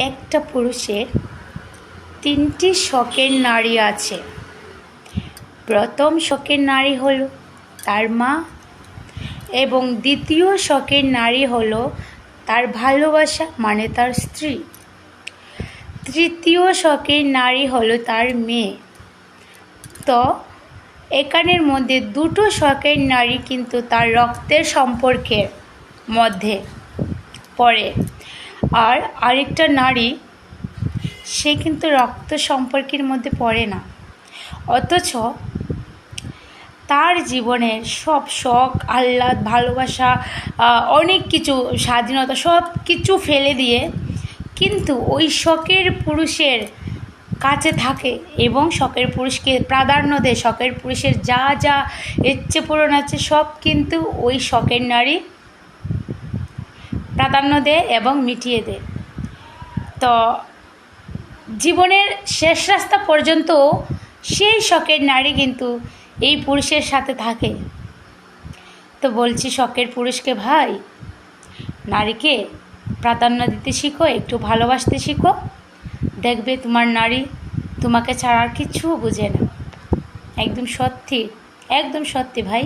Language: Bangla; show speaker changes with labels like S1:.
S1: একটা পুরুষের তিনটি শখের নারী আছে। প্রথম শখের নারী হলো তার মা এবং দ্বিতীয় শখের নারী হলো তার ভালোবাসা মানে তার স্ত্রী। তৃতীয় শখের নারী হলো তার মেয়ে। তো, এখানের মধ্যে দুটো শখের নারী কিন্তু তার রক্তের সম্পর্কের মধ্যে পড়ে। আর আরেকটা নারী, সে কিন্তু রক্ত সম্পর্কের মধ্যে পড়ে না। অথচ তার জীবনের সব শখ, আহ্লাদ, ভালোবাসা অনেক কিছু, স্বাধীনতা সব কিছু ফেলে দিয়ে কিন্তু ওই শখের পুরুষের কাছে থাকে এবং শখের পুরুষকে প্রাধান্য দেয়। শখের পুরুষের যা যা ইচ্ছে পূরণ আছে সব কিন্তু ওই শখের নারী প্রাধান্য দেয় এবং মিটিয়ে দেয়। তো জীবনের শেষ রাস্তা পর্যন্ত সেই শখের নারী কিন্তু এই পুরুষের সাথে থাকে। তো বলছি, শখের পুরুষকে ভাই, নারীকে প্রাধান্য দিতে শিখো, একটু ভালোবাসতে শিখো। দেখবে তোমার নারী তোমাকে ছাড়া আর কিচ্ছু বুঝে না। একদম সত্যি একদম সত্যি ভাই।